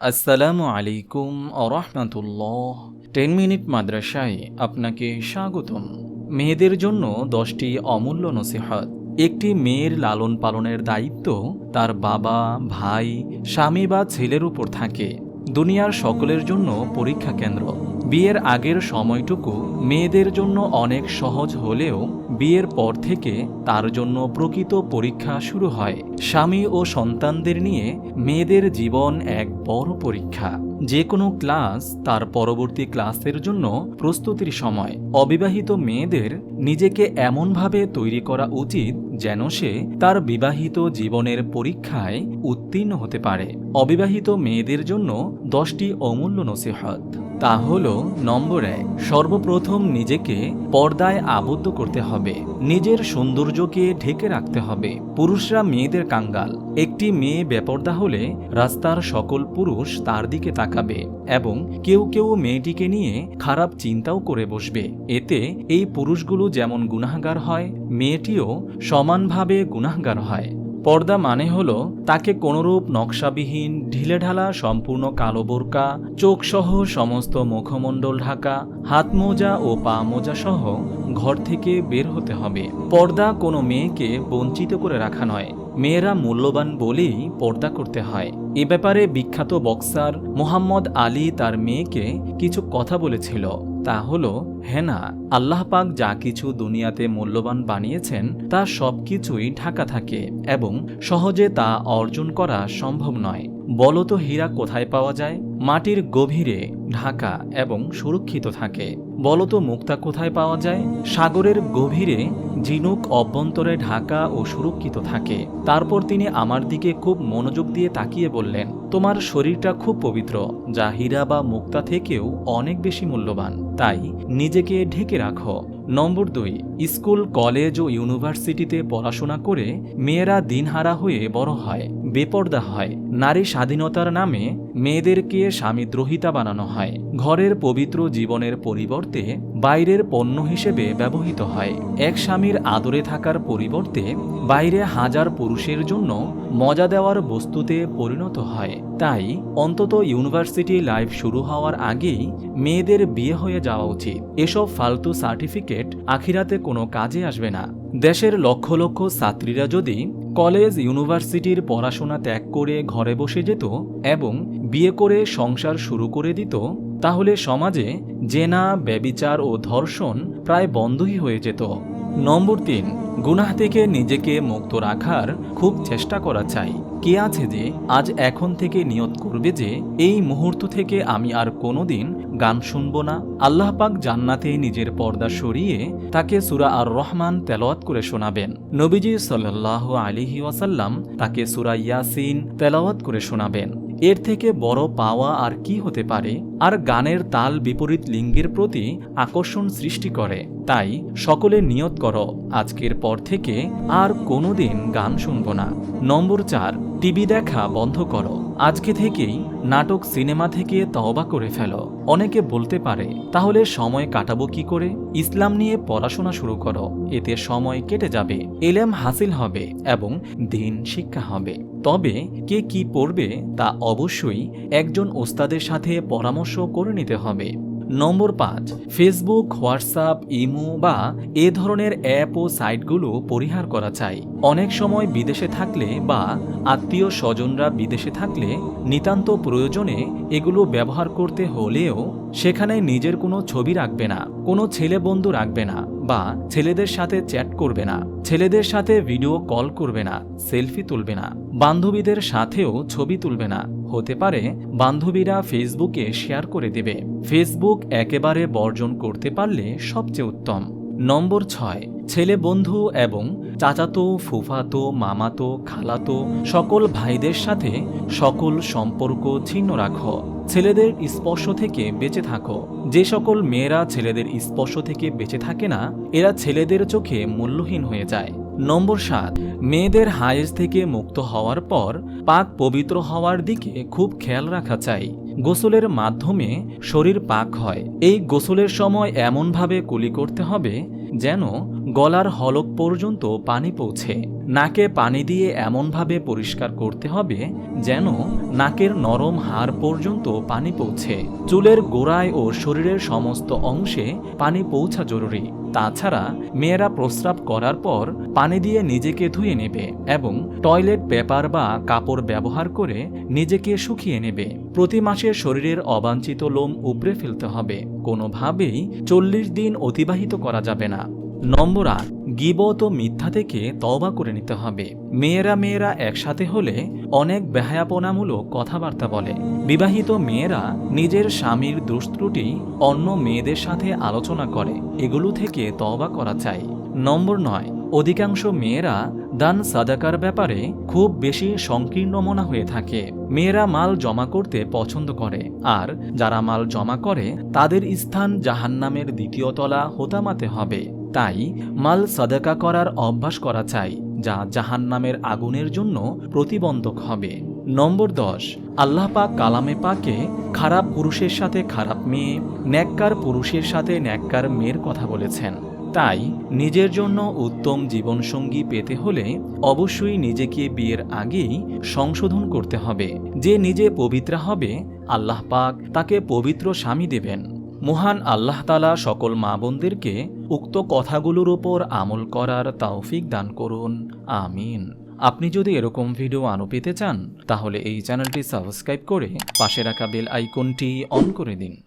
আসসালামু আলাইকুম আরহামতুল্লাহ ten minute মাদ্রাসায় আপনাকে স্বাগতম। মেয়েদের জন্য দশটি অমূল্য নসিহত। একটি মেয়ের লালন পালনের দায়িত্ব তার বাবা, ভাই, স্বামী বা ছেলের উপর থাকে। দুনিয়ার সকলের জন্য পরীক্ষা কেন্দ্র। বিয়ের আগের সময়টুকু মেয়েদের জন্য অনেক সহজ হলেও বিয়ের পর থেকে তার জন্য প্রকৃত পরীক্ষা শুরু হয়। স্বামী ও সন্তানদের নিয়ে মেয়েদের জীবন এক বড় পরীক্ষা। যে কোনো ক্লাস তার পরবর্তী ক্লাসের জন্য প্রস্তুতির সময়। অবিবাহিত মেয়েদের নিজেকে এমনভাবে তৈরি করা উচিত যেন সে তার বিবাহিত জীবনের পরীক্ষায় উত্তীর্ণ হতে পারে। অবিবাহিত মেয়েদের জন্য দশটি অমূল্য নসিহত। তা হল নম্বর এক, সর্বপ্রথম নিজেকে পর্দায় আবদ্ধ করতে হবে। নিজের সৌন্দর্যকে ঢেকে রাখতে হবে। পুরুষরা মেয়েদের কাঙ্গাল। একটি মেয়ে বেপর্দা হলে রাস্তার সকল পুরুষ তার দিকে তাকাবে এবং কেউ কেউ মেয়েটিকে নিয়ে খারাপ চিন্তাও করে বসবে। এতে এই পুরুষগুলো যেমন গুনাহগার হয়, মেয়েটিও সমানভাবে গুনাহগার হয়। পর্দা মানে হল তাকে কোনরূপ নকশাবিহীন ঢিলেঢালা সম্পূর্ণ কালো বোরকা, চোখসহ সমস্ত মুখমণ্ডল ঢাকা, হাত মোজা ও পা মোজা সহ ঘর থেকে বের হতে হবে। পর্দা কোনো মেয়েকে বঞ্চিত করে রাখা নয়। মেয়েরা মূল্যবান বলেই পর্দা করতে হয়। এ ব্যাপারে বিখ্যাত বক্সার মোহাম্মদ আলী তার মেয়েকে কিছু কথা বলেছিল। তা হল হেনা আল্লাহ পাক যা কিছু দুনিয়াতে মূল্যবান বানিয়েছেন, তা সব কিছুই ঢাকা থাকে এবং সহজে তা অর্জন করা সম্ভব নয়। বলতো হীরা কোথায় পাওয়া যায়? মাটির গভীরে ঢাকা এবং সুরক্ষিত থাকে। বলতো মুক্তা কোথায় পাওয়া যায়? সাগরের গভীরে ঝিনুক অভ্যন্তরে ঢাকা ও সুরক্ষিত থাকে। তারপর তিনি আমার দিকে খুব মনোযোগ দিয়ে তাকিয়ে বললেন, তোমার শরীরটা খুব পবিত্র, যা হীরা বা মুক্তা থেকেও অনেক বেশি মূল্যবান। তাই নিজেকে ঢেকে রাখো। নম্বর দুই, স্কুল, কলেজ ও ইউনিভার্সিটিতে পড়াশোনা করে মেয়েরা দিনহারা হয়ে বড় হয়, বেপর্দা হয়। নারী স্বাধীনতার নামে মেয়েদেরকে স্বামীদ্রোহিতা বানানো হয়। ঘরের পবিত্র জীবনের পরিবর্তে বাইরের পণ্য হিসেবে ব্যবহৃত হয়। এক স্বামীর আদরে থাকার পরিবর্তে বাইরে হাজার পুরুষের জন্য মজা দেওয়ার বস্তুতে পরিণত হয়। তাই অন্তত ইউনিভার্সিটি লাইফ শুরু হওয়ার আগেই মেয়েদের বিয়ে হয়ে যাওয়া উচিত। এসব ফালতু সার্টিফিকেট আখিরাতে কোনো কাজে আসবে না। দেশের লক্ষ লক্ষ ছাত্রীরা যদি কলেজ, ইউনিভার্সিটির পড়াশোনা ত্যাগ করে ঘরে বসে যেত এবং বিয়ে করে সংসার শুরু করে দিত, তাহলে সমাজে জেনা, ব্যবিচার ও ধর্ষণ প্রায় বন্ধই হয়ে যেত। নম্বর তিন, গুনাহ থেকে নিজেকে মুক্ত রাখার খুব চেষ্টা করা চাই। কে আছে যে আজ এখন থেকে নিয়ত করবে যে এই মুহূর্ত থেকে আমি আর কোনোদিন গান শুনব না। আল্লাহ পাক জান্নাতে নিজের পর্দা সরিয়ে তাকে সুরা আর রহমান তেলাওয়াত করে শোনাবেন। নবীজি সাল্লাহ আলিহি ওয়াসাল্লাম তাকে সুরা ইয়াসিন তেলাওয়াত করে শোনাবেন। এর থেকে বড় পাওয়া আর কি হতে পারে? আর গানের তাল বিপরীত লিঙ্গের প্রতি আকর্ষণ সৃষ্টি করে। তাই সকলে নিয়ত কর, আজকের পর থেকে আর কোনোদিন গান শুনব না। নম্বর চার, টিভি দেখা বন্ধ করো। আজকে থেকেই নাটক সিনেমা থেকে তওবা করে ফেলো। অনেকে বলতে পারে, তাহলে সময় কাটাবো কি করে? ইসলাম নিয়ে পড়াশোনা শুরু করো, এতে সময় কেটে যাবে, এলেম হাসিল হবে এবং দিন শিক্ষা হবে। তবে কে কি পড়বে তা অবশ্যই একজন ওস্তাদের সাথে পরামর্শ করে নিতে হবে। নম্বর পাঁচ ফেসবুক হোয়াটসঅ্যাপ ইমো বা এ ধরনের অ্যাপ ও সাইটগুলো পরিহার করা চাই। অনেক সময় বিদেশে থাকলে বা আত্মীয় স্বজনরা বিদেশে থাকলে নিতান্ত প্রয়োজনে এগুলো ব্যবহার করতে হলেও সেখানে নিজের কোনো ছবি রাখবে না, কোনো ছেলে বন্ধু রাখবে না বা ছেলেদের সাথে চ্যাট করবে না, ছেলেদের সাথে ভিডিও কল করবে না সেলফি তুলবে না, বান্ধবীদের সাথেও ছবি তুলবে না। হতে পারে, বান্ধবীরা ফেসবুকে শেয়ার করে দেবে। ফেসবুক একেবারে বর্জন করতে পারলে সবচেয়ে উত্তম। নম্বর ছয়, ছেলে বন্ধু এবং চাচাতো, ফুফাতো, মামাতো, খালাতো, সকল ভাইদের সাথে সকল সম্পর্ক ছিন্ন রাখো। ছেলেদের স্পর্শ থেকে বেঁচে থাকো। যে সকল মেয়েরা ছেলেদের স্পর্শ থেকে বেঁচে থাকে না, এরা ছেলেদের চোখে মূল্যহীন হয়ে যায়। নম্বর সাত, মেয়েদের হায়েজ থেকে মুক্ত হওয়ার পর পাক পবিত্র হওয়ার দিকে খুব খেয়াল রাখা চাই। গোসলের মাধ্যমে শরীর পাক হয়। এই গোসলের সময় এমনভাবে কুলি করতে হবে যেন গলার হলক পর্যন্ত পানি পৌঁছে। নাকে পানি দিয়ে এমনভাবে পরিষ্কার করতে হবে যেন নাকের নরম হাড় পর্যন্ত পানি পৌঁছে। চুলের গোড়ায় ও শরীরের সমস্ত অংশে পানি পৌঁছা জরুরি। তাছাড়া মেয়েরা প্রস্রাব করার পর পানি দিয়ে নিজেকে ধুয়ে নেবে এবং টয়লেট পেপার বা কাপড় ব্যবহার করে নিজেকে শুকিয়ে নেবে। প্রতি মাসে শরীরের অবাঞ্ছিত লোম উপড়ে ফেলতে হবে। কোনোভাবেই চল্লিশ দিন অতিবাহিত করা যাবে না। নম্বর আট, গিবত মিথ্যা থেকে তওবা করে নিতে হবে। মেয়েরা মেয়েরা একসাথে হলে অনেক বেহায়াপনামূলক কথাবার্তা বলে। বিবাহিত মেয়েরা নিজের স্বামীর দুষ্ত্রুটি অন্য মেয়েদের সাথে আলোচনা করে। এগুলো থেকে তওবা করা চাই। নম্বর নয়, অধিকাংশ মেয়েরা দান সাদাকার ব্যাপারে খুব বেশি সংকীর্ণ মনা হয়ে থাকে। মেয়েরা মাল জমা করতে পছন্দ করে। আর যারা মাল জমা করে, তাদের স্থান জাহান্নামের দ্বিতীয় তলা হোতামাতে হবে। তাই মাল সাদাকা করার অভ্যাস করা চাই, যা জাহান্নামের আগুনের জন্য প্রতিবন্ধক হবে। নম্বর দশ, আল্লাহ পাক কালামে পাকে খারাপ পুরুষের সাথে খারাপ মেয়ে, ন্যাক্কার পুরুষের সাথে ন্যাক্কার মেয়ের কথা বলেছেন। তাই নিজের জন্য উত্তম জীবনসঙ্গী পেতে হলে অবশ্যই নিজেকে বিয়ের আগেই সংশোধন করতে হবে। যে নিজে পবিত্রা হবে, আল্লাহ পাক তাকে পবিত্র স্বামী দেবেন। মহান আল্লাহ তালা সকল মা বোনদেরকে উক্ত কথাগুলোর ওপর আমল করার তাওফিক দান করুন। আমিন। আপনি যদি এরকম ভিডিও আরও পেতে চান, তাহলে এই চ্যানেলটি সাবস্ক্রাইব করে পাশে রাখা বেল আইকনটি অন করে দিন।